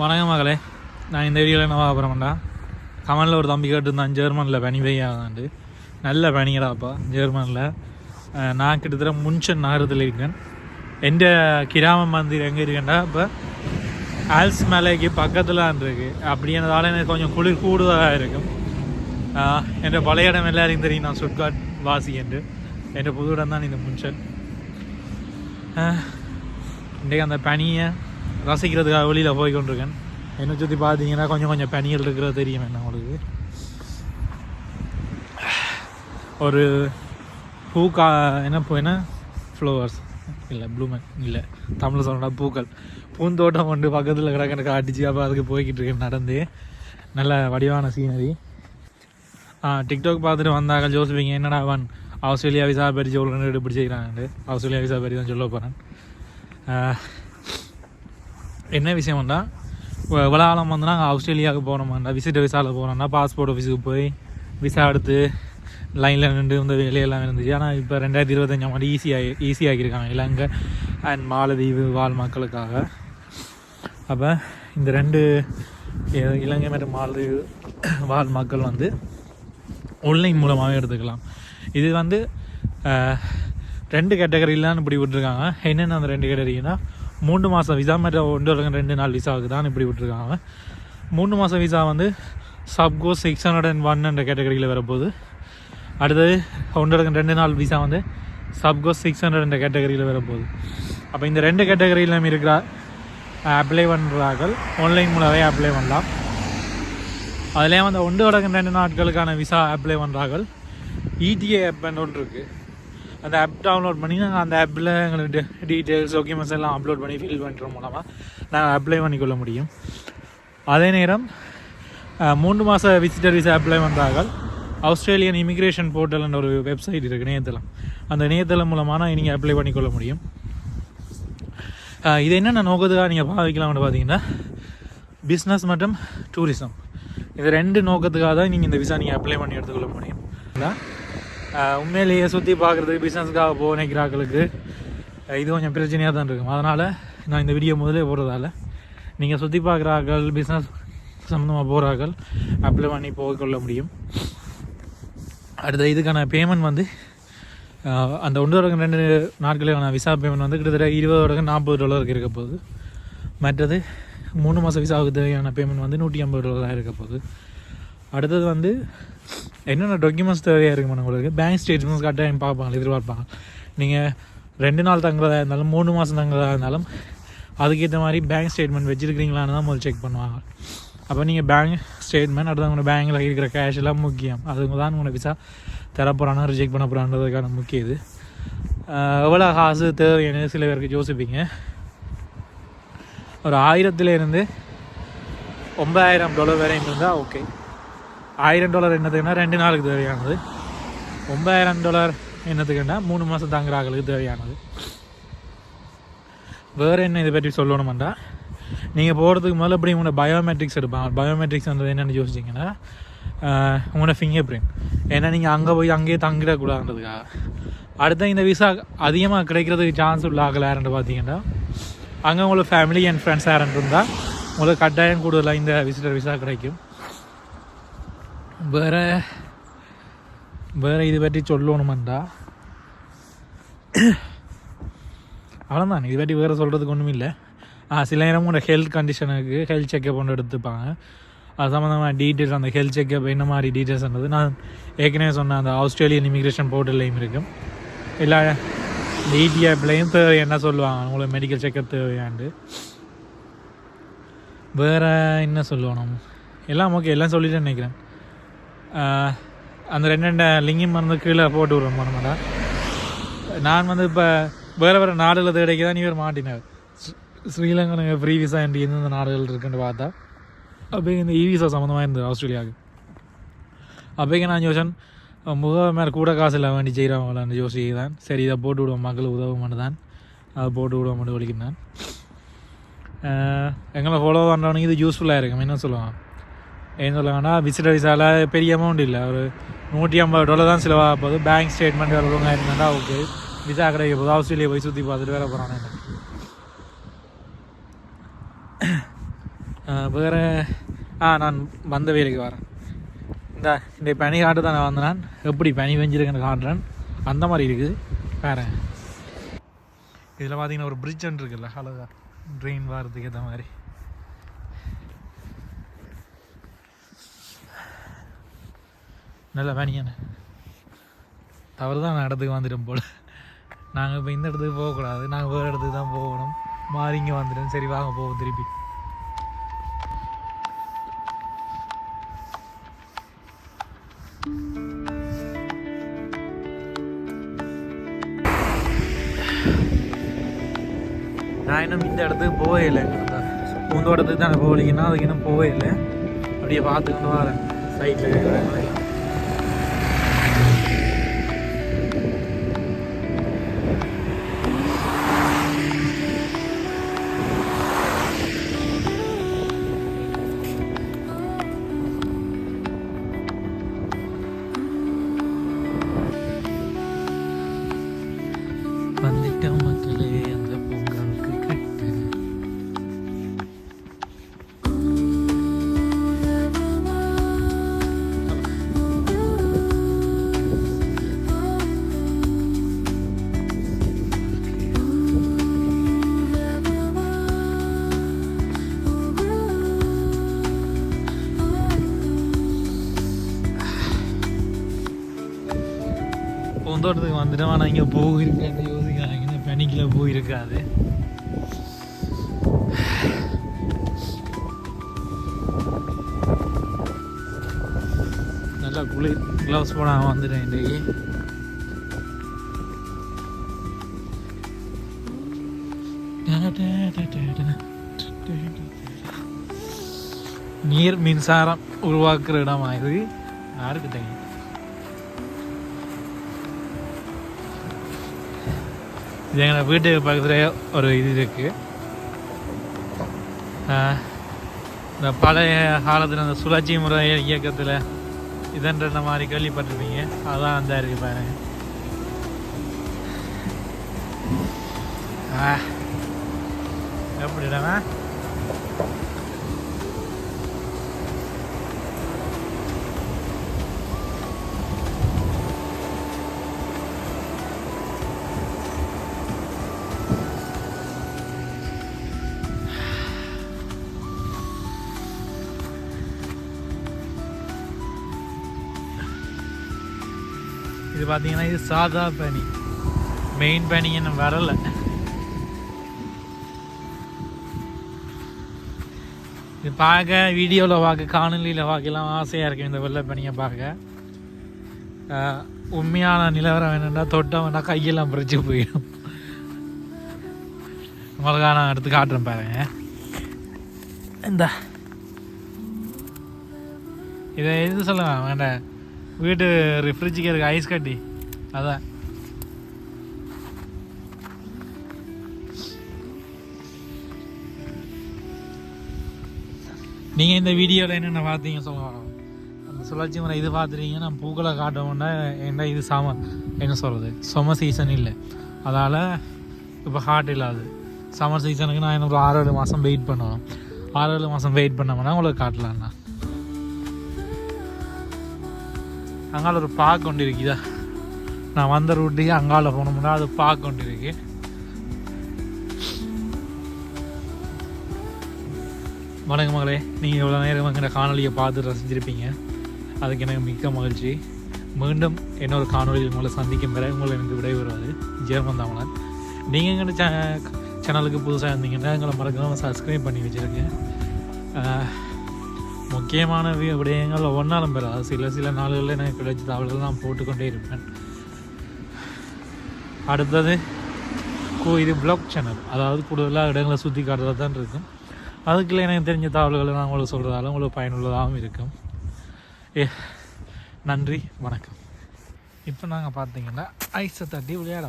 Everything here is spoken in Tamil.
வணக்கம் மகளே. நான் இந்த வீடியோவில் என்ன பார்க்க போகிறேன்டா கமலில் ஒரு தம்பி கேட்டிருந்தான் ஜெர்மனில் பனி பெய்யாதாண்டு நல்ல பனிங்கடாப்பா ஜெர்மனில். நான் கிட்டத்தட்ட முன்சன் நகரத்தில் இருக்கேன். எந்த கிராமம் மந்திர் எங்கே இருக்கேன்டா இப்போ ஆல்ஸ் மலைக்கு பக்கத்தில் இருக்குது அப்படின்றதால எனக்கு கொஞ்சம் குளிர் கூடுதலாக இருக்கும். என் பழைய இடம் எல்லாரையும் தெரியும் நான் சுட்காட் வாசி என்று என் புது இடம் தான் இந்த முன்சன். இன்றைக்கு அந்த பனியை ரசிக்கிறதுக்காக வெளியில் போய் கொண்டிருக்கேன் என்னை சுற்றி பார்த்தீங்கன்னா கொஞ்சம் கொஞ்சம் பனிகள் இருக்கிறது தெரியும் என்ன உங்களுக்கு? ஒரு பூக்கா என்ன பூ என்ன? ஃப்ளவர்ஸ் இல்லை ப்ளூமன் இல்லை தமிழ் சொல்லணும்னா பூக்கள். பூந்தோட்டம் கொண்டு பக்கத்தில் கிடக்கிற காட்டிச்சு அப்போ அதுக்கு போய்கிட்டு இருக்கேன் நடந்து. நல்ல வடிவான சீனரி டிக்டாக் பார்த்துட்டு வந்தாங்க ஜோசிப்பிங்க என்னடா அவன்? ஆஸ்திரேலியா விசா பறிச்சு சொல்கிறேன்னு பிடிச்சிக்கிறாங்க ஆஸ்திரேலியா விசா பறி தான் சொல்ல போகிறேன் என்ன விஷயம்னா இவ்வளோ காலம் வந்து நாங்கள் ஆஸ்திரேலியாவுக்கு போனோம்னா விசிட் விசாவில் போனோம்னா பாஸ்போர்ட் ஆஃபீஸுக்கு போய் விசா எடுத்து லைனில் நின்று இந்த வேலையெல்லாம் இருந்துச்சு. ஆனால் இப்போ ரெண்டாயிரத்தி இருபத்தஞ்சாம் ஆண்டு ஈஸியாக ஈஸியாக்கியிருக்காங்க இலங்கை அண்ட் மாலதீவு வாழ் மக்களுக்காக. அப்போ இந்த ரெண்டு இலங்கை மற்றும் மாலதீவு வாழ் மக்கள் வந்து ஆன்லைன் மூலமாகவே எடுத்துக்கலாம். இது வந்து ரெண்டு கேட்டகரியிலான்னு இப்படி விட்டுருக்காங்க. என்னென்ன அந்த ரெண்டு கேட்டகரினா மூணு மாதம் விசா மாதிரி ஒன்று ஒரு ரெண்டு நாள் விசாவுக்கு தான் இப்படி விட்டுருக்காங்க மூணு மாதம் விசா வந்து subclass six hundred and one என்ற கேட்டகரியில் வரப்போகுது. அடுத்தது ஒன்றரை ரெண்டு நாள் விசா வந்து சப்கோ சிக்ஸ் ஹண்ட்ரட் என்ற கேட்டகரியில் வரப்போகுது. அப்போ இந்த ரெண்டு கேட்டகரியிலும் இருக்கிற அப்ளை பண்ணுறார்கள் ஆன்லைன் மூலமே அப்ளை பண்ணலாம். அதுலேயே வந்து ஒன்று வடக்கு ரெண்டு நாட்களுக்கான விசா அப்ளை பண்ணுறார்கள் இடிஏ ஆப் ஒன்று இருக்குது அந்த ஆப் டவுன்லோட் பண்ணி நாங்கள் அந்த ஆப்பில் எங்களுக்கு டீட்டெயில்ஸ் டாக்குமெண்ட்ஸ் எல்லாம் அப்லோட் பண்ணி ஃபில் பண்ணுற மூலமாக நாங்கள் அப்ளை பண்ணிக்கொள்ள முடியும். அதே நேரம் மூன்று மாத விசிட்டர் விசா அப்ளை வந்தார்கள். ஆஸ்திரேலியன் இமிக்ரேஷன் போர்ட்டல்னு ஒரு வெப்சைட் இருக்குது இணையதளம். அந்த இணையதளம் மூலமாக நீங்கள் அப்ளை பண்ணிக்கொள்ள முடியும். இது என்னென்ன நோக்கத்துக்காக நீங்கள் பாவிக்கலாம்னு பார்த்தீங்கன்னா பிஸ்னஸ் மற்றும் டூரிசம் இது ரெண்டு நோக்கத்துக்காக தான் நீங்கள் இந்த விசா நீங்கள் அப்ளை பண்ணி எடுத்துக்கொள்ள முடியும். இல்லைங்களா? உண்மையிலேயே சுற்றி பார்க்குறதுக்கு பிஸ்னஸ்க்காக போக நினைக்கிறாக்களுக்கு இது கொஞ்சம் பிரச்சனையாக தான் இருக்கும். அதனால் நான் இந்த வீடியோ முதலே போடுறதால நீங்கள் சுற்றி பார்க்குறாக்கள் பிஸ்னஸ் சம்மந்தமாக போகிறாக்கள் அப்ளை பண்ணி போகக்கொள்ள முடியும். அடுத்த இதுக்கான பேமெண்ட் வந்து அந்த ஒன்று ரெண்டு நாட்களுக்கான விசா பேமெண்ட் வந்து கிட்டத்தட்ட இருபது வரைக்கும் நாற்பது டாலருக்கு இருக்க போகுது. மற்றது மூணு மாதம் விசாவுக்கு தேவையான பேமெண்ட் வந்து நூற்றி ஐம்பது டாலராக இருக்க போகுது. அடுத்தது வந்து என்னென்ன டாக்குமெண்ட்ஸ் தேவையாக இருக்கும் உங்களுக்கு பேங்க் ஸ்டேட்மெண்ட்ஸ் கட்டாயம் பார்ப்பாங்க எதிர்பார்ப்பாங்க. நீங்கள் ரெண்டு நாள் தங்குறதா இருந்தாலும் மூணு மாதம் தங்குறதா இருந்தாலும் அதுக்கேற்ற மாதிரி பேங்க் ஸ்டேட்மெண்ட் வச்சுருக்கிறீங்களான்னு தான் முதல் செக் பண்ணுவாங்க. அப்போ நீங்கள் பேங்க் ஸ்டேட்மெண்ட் அடுத்து உங்களோட பேங்கில் இருக்கிற கேஷ் எல்லாம் முக்கியம். அதுங்க தான் உங்களை விசா தரப்போகிறானா ரிஜெக்ட் பண்ண போகிறான்றதுக்கான முக்கிய இது. எவ்வளோ காசு தேவைன்னு சில பேருக்கு யோசிப்பீங்க. ஒரு ஆயிரத்துலேருந்து ஒன்பதாயிரம் டாலர் வரையும் இருந்தால் ஓகே ஆயிரம் டாலர் என்னதுன்னா ரெண்டு நாளுக்கு தேவையானது ஒன்பதாயிரம் டாலர் என்னத்துக்குன்னா மூணு மாதம் தங்குறாங்களுக்கு தேவையானது வேறு என்ன இதை பற்றி சொல்லணுமெண்டா நீங்கள் போகிறதுக்கு முதல்ல எப்படி உங்களோட பயோமெட்ரிக்ஸ் எடுப்பாங்க பயோமெட்ரிக்ஸ்ன்றது என்னென்னு யோசிச்சிங்கன்னா உங்களோட ஃபிங்கர் பிரிண்ட் ஏன்னா நீங்கள் அங்கே போய் அங்கேயே தங்கிடக்கூடாதுன்றதுக்காக அடுத்த இந்த விசா அதிகமாக கிடைக்கிறதுக்கு சான்ஸ் உள்ள ஆகல யாருன்னு பார்த்தீங்கன்னா அங்கே உங்களோட ஃபேமிலி அண்ட் ஃப்ரெண்ட்ஸ் யாருன்னு இருந்தால் உங்களுக்கு கட்டாயம் கூடுதலாக இந்த விசிட்டர் விசா கிடைக்கும் வேற வேறு இது பற்றி சொல்லணுமெண்டா அவ்வளோதான் இது பற்றி வேறு சொல்கிறதுக்கு ஒன்றும் இல்லை சில நேரம் கூட ஹெல்த் கண்டிஷனுக்கு ஹெல்த் செக்கப் ஒன்று எடுத்துப்பாங்க அது சம்மந்தமாக டீட்டெயில்ஸ் அந்த ஹெல்த் செக்கப் என்ன மாதிரி டீட்டெயில்ஸ்ன்றது நான் ஏற்கனவே சொன்ன அந்த ஆஸ்திரேலியன் இமிக்ரேஷன் போர்ட்டல்லையும் இருக்கும் இல்லை டிடி ஆப்லேயும் தேவை என்ன சொல்லுவாங்க உங்களுக்கு மெடிக்கல் செக்கப் தேவையாண்டு வேறு என்ன சொல்லணும் எல்லாம் ஓகே எல்லாம் சொல்லிட்டு நினைக்கிறேன் அந்த ரெண்டு ரெண்டு லிங்கம் மருந்து கீழே போட்டு விடுறோம் மனமாடா நான் வந்து இப்போ வேறு வேறு நாடுகளை தேடிக்க தான் இவர் மாட்டினார் ஸ்ரீ- ஸ்ரீலங்கனுக்கு ஃப்ரீ விசா என்று எந்தெந்த நாடுகள் இருக்குன்னு பார்த்தா அப்போ இந்த e இ விசா சம்மந்தமாக இருந்தது ஆஸ்திரேலியாவுக்கு. அப்போக்கு நான் யோசன் முக மேலே கூட காசு இல்லை வேண்டி செய்கிறவங்களான்னு தான் சரி இதை போட்டு விடுவோம் மக்கள் உதவும் தான் அதை போட்டு விடுவோம்னு மட்டும் எங்களை ஃபாலோ பண்ணுறவனுக்கு இது யூஸ்ஃபுல்லாக இருக்கும் என்ன சொல்லுவான்? ஏன்னு சொல்லுவாங்கன்னா விசிட்டர் விசாவில் பெரிய அமௌண்ட் இல்லை. ஒரு நூற்றி ஐம்பது டாலர் தான் செலவாக போகுது. பேங்க் ஸ்டேட்மெண்ட் ஒழுங்காக இருந்தால் ஓகே விசா கிடைக்க போகுது. ஆஸ்திரேலியா போய் சுற்றி பார்த்துட்டு வேற போகிறானே வேறு ஆ நான் வந்த வேலைக்கு வரேன். இந்த இந்த பனி காட்டு தான் நான். வந்தேன் எப்படி பனி வெஞ்சிருக்குன்னு காட்டுறேன். அந்த மாதிரி இருக்குது. வேறு. இதில் பார்த்தீங்கன்னா ஒரு பிரிட்ஜ் ஒன்று இருக்குல்ல அழகா. ட்ரெயின் வர்றதுக்கு ஏற்ற மாதிரி. நல்ல பனியானே தவறு தான் நான் இடத்துக்கு வந்துடும் போல். நாங்கள் இப்போ இந்த இடத்துக்கு போகக்கூடாது நாங்கள் வேறு இடத்துக்கு தான் போகணும். மாறி இங்கே வந்துட்டோம் சரி வாங்க போவோம் திருப்பி. நான் இன்னும் இந்த இடத்துக்கு போகவே இல்லை. பூந்தோட்டத்துக்கு தானே போகலீங்கன்னா அதுக்கு இன்னும் போகவே இல்லை. அப்படியே பார்த்துக்கிட்டு வரேன். சைட்டில் இருக்கிறவங்க வந்துட்ட மக்களே அந்த பூங்காவுக்கு கிட்ட. பூந்தோட்டத்துக்கு வந்துட்டு ஆனால் இங்கே போயிருக்கேன் இந்த போயிருக்காது நல்லா குளிர் க்ளவுஸ் போடாமல் வந்துட்டேன் இன்றைக்கு நீர் மின்சாரம் உருவாக்குற இடமா இது? யாருக்கு தெரியும் இது எங்கள் வீட்டுக்கு பக்கத்தில் ஒரு இது இருக்குது இந்த பழைய காலத்தில் அந்த சுழற்சி முறை இயக்கத்தில் இதன்ற மாதிரி கேள்விப்பட்டிருப்பீங்க. அதான் அந்த இருக்கு பாருங்க. ஆ இது பார்த்தீங்கன்னா இது சாதா பனி. மெயின் பனி இன்னும் வரலை. இது பார்க்க வீடியோவில் பார்க்க காணொலியில் பார்க்கலாம் ஆசையாக இருக்கும் இந்த வெள்ளை பனியை பார்க்க உண்மையான நிலவரம் என்னென்னா தொட்டவனா கையெல்லாம் பிரிச்சு போயிடும். உங்களுக்கு நான் எடுத்து காட்டுறேன் பாருங்க. இந்த. இதை எது சொல்லலாம்? வேண்டாம் வீட்டு ரிஃப்ரிஜிக்கு இருக்கு ஐஸ் கட்டி? அதான். நீங்கள் இந்த வீடியோவில் என்னென்ன பார்த்தீங்க சொல்லுவாங்க அந்த சுழற்சி முறை இது பார்த்துட்டீங்க நான் பூக்களை காட்டவுன்னா என்ன இது சாம என்ன சொல்கிறது சொம சீசன் இல்லை. அதால் இப்போ ஹாட் இல்லாது. சம்மர் சீசனுக்கு நான் இன்னும் ஒரு ஆறு ஏழு மாதம் வெயிட் பண்ணணும். ஆறு ஏழு மாதம் வெயிட் பண்ணோம்னா உங்களுக்கு காட்டலாம்ண்ணா. அங்கால ஒரு பார்க் ஒன்று இருக்குதா? நான் வந்த ரூட்டுக்கு அங்கால போனோம்னா அது பார்க் ஒன்று இருக்கு. வணக்கம் மகளே. நீங்கள் இவ்வளோ நேரம் எங்கிற காணொலியை பார்த்து ரசிச்சிருப்பீங்க. அதுக்கு எனக்கு மிக்க மகிழ்ச்சி. மீண்டும் இன்னொரு காணொலியில் உங்களை சந்திக்கும் பிறகு உங்களை எனக்கு விடைபெறுவது ஜெர்மன் தமிழன். நீங்கள் எங்கள் சேனலுக்கு புதுசாக இருந்தீங்கன்னா எங்களை மறக்காமல் சப்ஸ்கிரைப் பண்ணி வச்சுருங்க. முக்கியமான விடயங்கள் ஒன்றாலும் பெறாது சில சில நாள்களில் எனக்கு கிடைச்ச தகவல்கள் நான் போட்டுக்கொண்டே இருப்பேன். அடுத்தது கோ இது பிளாக் சேனல் அதாவது கூடுதலாக இடங்களை சுற்றி காட்டுறது தான் இருக்கும். அதுக்குள்ள எனக்கு தெரிஞ்ச தகவல்களை நான் உங்களுக்கு சொல்கிறதால உங்களுக்கு பயனுள்ளதாகவும் இருக்கும். ஏ நன்றி வணக்கம். இப்போ நாங்கள் பார்த்தீங்கன்னா ஐஸை தட்டி விளையாட